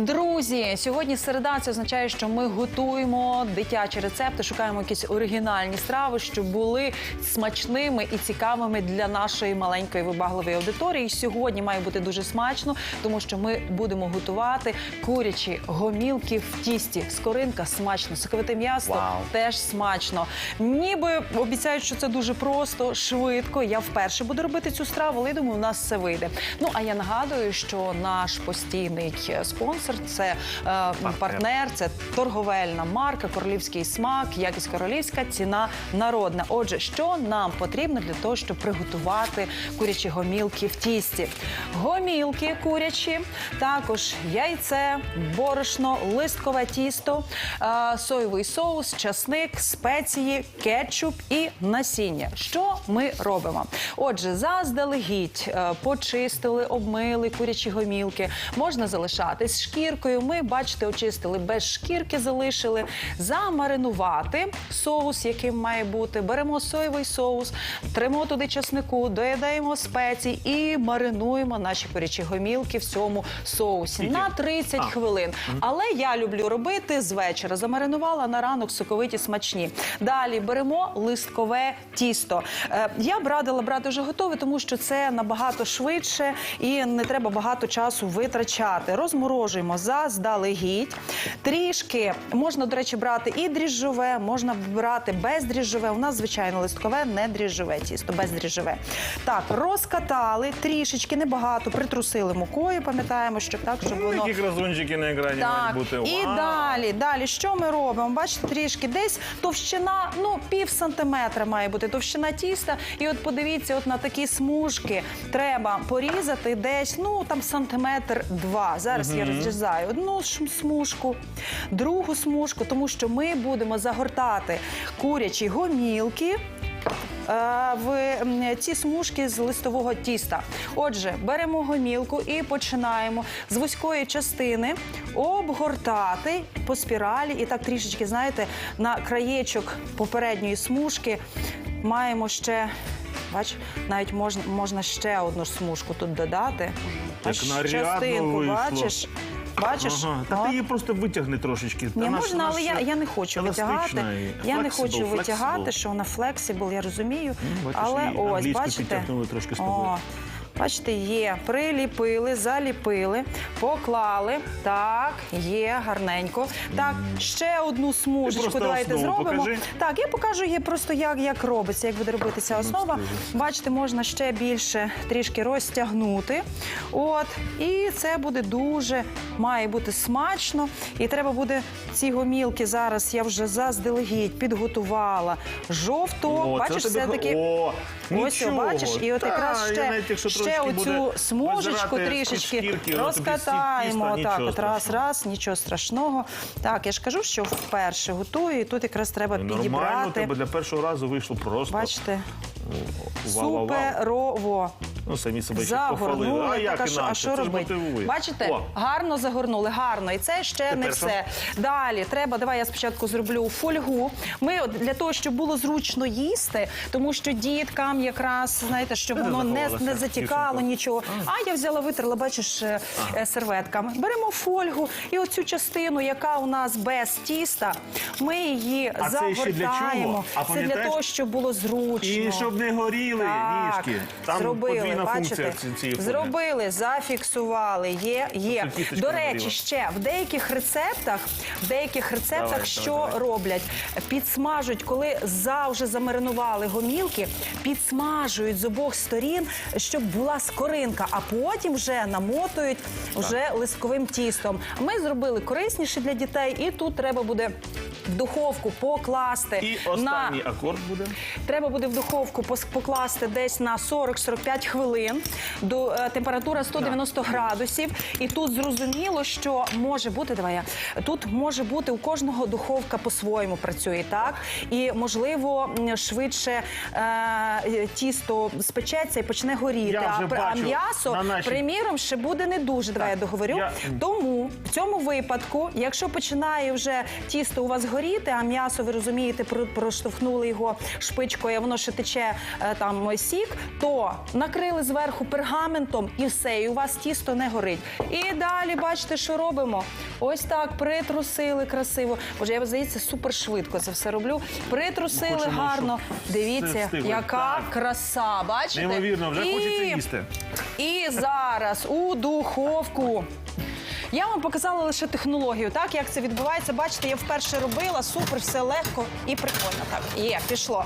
Друзі, сьогодні середа це означає, що ми готуємо дитячі рецепти, шукаємо якісь оригінальні страви, щоб були смачними і цікавими для нашої маленької вибагливої аудиторії. І Сьогодні має бути дуже смачно, тому що ми будемо готувати курячі гомілки в тісті. Скоринка смачно, соковите м'ясо Вау. теж смачно. Ніби обіцяють, що це дуже просто, швидко. Я вперше буду робити цю страву, але я думаю, у нас все вийде. Ну а я нагадую, що наш постійний е, спонсор це е, партнер, це торговельна марка, королівський смак, якість королівська, ціна народна. Отже, що нам потрібно для того, щоб приготувати курячі гомілки в тісті? Гомілки курячі, також яйце, борошно, листкове тісто, е, соєвий соус, часник, спеції, кетчуп і насіння. Що ми робимо? Отже, заздалегідь е, почистили, обмили курячі гомілки. Можна залишати з шкіркою. Ми, бачите, очистили без шкірки, залишили. Замаринувати соус, яким має бути. Беремо соєвий соус, тримо туди часнику, доїдаємо спеції і маринуємо наші курячі гомілки в цьому соусі на 30 А. хвилин. Але я люблю робити з вечора. Замаринувала на ранок соковиті смачні. Далі беремо листкове тісто. Е, Я б радила брати вже готове, тому що це набагато швидше і не треба багато часу витрачати. Розморожуємо заздалегідь. Трішки можна, до речі, брати і дріжджове, можна брати бездріжджове. У нас звичайно листкове, не дріжджове тісто, бездріжджове. Так, розкатали трішечки, небагато, притрусили мукою. Пам'ятаємо, що так, щоб Ну, воно Які красунчики на екрані мають бути. і Вау! далі, далі, що ми робимо? Бачите, трішки десь товщина, ну пів сантиметра має бути товщина тіста. І от подивіться, от на такі смужки треба порізати десь, ну там сантиметр два. Зараз я розрізаю одну смужку, другу смужку, тому що ми будемо загортати курячі гомілки. е, В ці смужки з листового тіста. Отже, беремо гомілку і починаємо з вузької частини обгортати по спіралі. І так трішечки, знаєте, на краєчок попередньої смужки маємо ще. Бач, навіть можна, можна ще одну смужку тут додати. Нарядно частинку, вийшло. бачиш? Бачиш? Ага. Та ти її просто витягни трошечки. Та Ні, наш- можна, але наш я, я не хочу еластична витягати. і Я не flexible, хочу flexible. витягати, що вона флексибл, я розумію. Ну, бачиш, але і ось, англійську бачите? підтягнули трошки з тобою. О, бачите, є. Приліпили, заліпили, поклали. Так, є, гарненько. Так, ще одну смужечку просто давайте основу зробимо. покажи. Так, я покажу їй просто, як, як робиться, як буде робитися основа. Бачите, можна ще більше трішки розтягнути. От, і це буде дуже, має бути смачно. І треба буде ці гомілки зараз. Я вже заздалегідь підготувала жовту. О, це бачиш, тобі все-таки. О, Ось, нічого. бачиш, і от Та, якраз я ще, навіть, якщо ще оцю смужечку трішечки розкатаємо. тіста, Так, от раз, раз, нічого страшного. Так, я ж кажу, що вперше готую, і тут якраз треба Нормально підібрати. тебе для першого разу вийшло просто. Бачите, суперово. Ну, самі себе ще похвалили. А як так, а що, а інакше? що Це ж робити? мотивує. Бачите, О, гарно загорнули, гарно. І це ще не Тепер все. Далі треба. Давай я спочатку зроблю фольгу. Ми от для того, щоб було зручно їсти, тому що діткам якраз знаєте, щоб воно не, затікало нічого. А я взяла, витерла, бачиш, е, е, серветками. Беремо фольгу і оцю частину, яка у нас без тіста, ми її А це ще для чого? загортаємо. А Це для пам'ятаєш? того, щоб було зручно. І щоб не горіли Так, ніжки. Там зробили, подвійна бачите? функція цієї форми. Зробили, зафіксували, є, є. До речі, ще в деяких рецептах, в деяких рецептах Давай, що давай, давай. роблять? Підсмажують, коли за вже замаринували гомілки, підсмажують з обох сторін, щоб була скоринка, а потім вже намотують вже листковим тістом. Ми зробили корисніше для дітей, і тут треба буде в духовку покласти І на акорд буде. Треба буде в духовку покласти десь на 40-45 хвилин. До е, температура 190 градусів. І тут зрозуміло, що може бути. Давай я тут може бути у кожного духовка по-своєму працює, так і можливо швидше е, тісто спечеться і почне горіти. Я вже а, а м'ясо, на нашій- приміром, ще буде не дуже. Давай я договорю. я- Тому в цьому випадку, якщо починає вже тісто у вас горіти, а м'ясо, ви розумієте, про- проштовхнули його шпичкою, а воно ще тече е, там сік, то накрили зверху пергаментом і все, і у вас тісто не горить. І далі бачите, що робимо. Ось так притрусили красиво. Боже, я здається, супер швидко це все роблю. Притрусили Хочемо, гарно. Дивіться, яка Так. краса. Бачите? Неймовірно, вже І- хочеться їсти. і зараз у духовку. Я вам показала лише технологію, так як це відбувається. Бачите, я вперше робила супер, все легко і прикольно. Так, є, пішло.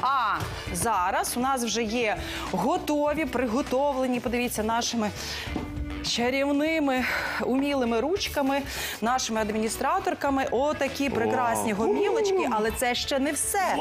А зараз у нас вже є готові, приготовлені. Подивіться, нашими чарівними умілими ручками, нашими адміністраторками. Отакі прекрасні гомілочки, але це ще не все.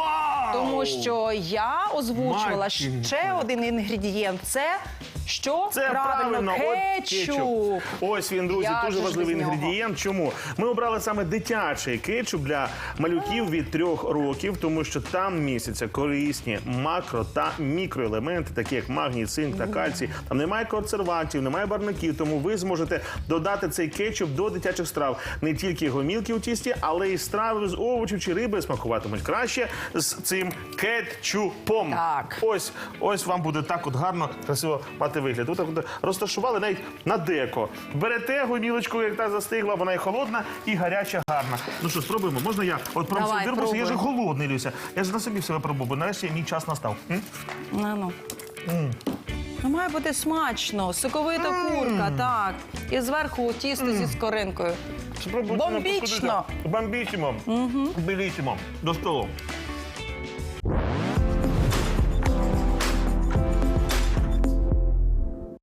Тому що я озвучувала ще один інгредієнт. Це що? Це правильно, от кетчуп. Ось він, друзі, дуже ж важливий без нього? інгредієнт. Чому ми обрали саме дитячий кетчуп для малюків від трьох років, тому що там містяться корисні макро та мікроелементи, такі як магній, цинк та кальцій. Там немає консервантів, немає барників, тому ви зможете додати цей кетчуп до дитячих страв. Не тільки гомілки у тісті, але й страви з овочів чи риби смакуватимуть краще з цим кетчупом. Так. Ось, ось вам буде так от гарно, красиво мати вигляд. Тут так розташували навіть на деко. Берете гомілочку, як та застигла, вона і холодна, і гаряча, гарна. Ну що, спробуємо? Можна я? От прям Давай, дирбуся, я ж пробуй. голодний, Люся. Я ж на собі себе пробую, бо нарешті мій час настав. М? Ну, ну. Ну, має бути смачно, соковита курка, так. І зверху тісто зі скоринкою. Спробуйте Бомбічно! Бомбічно. Бомбічимо. Білісимо. До столу.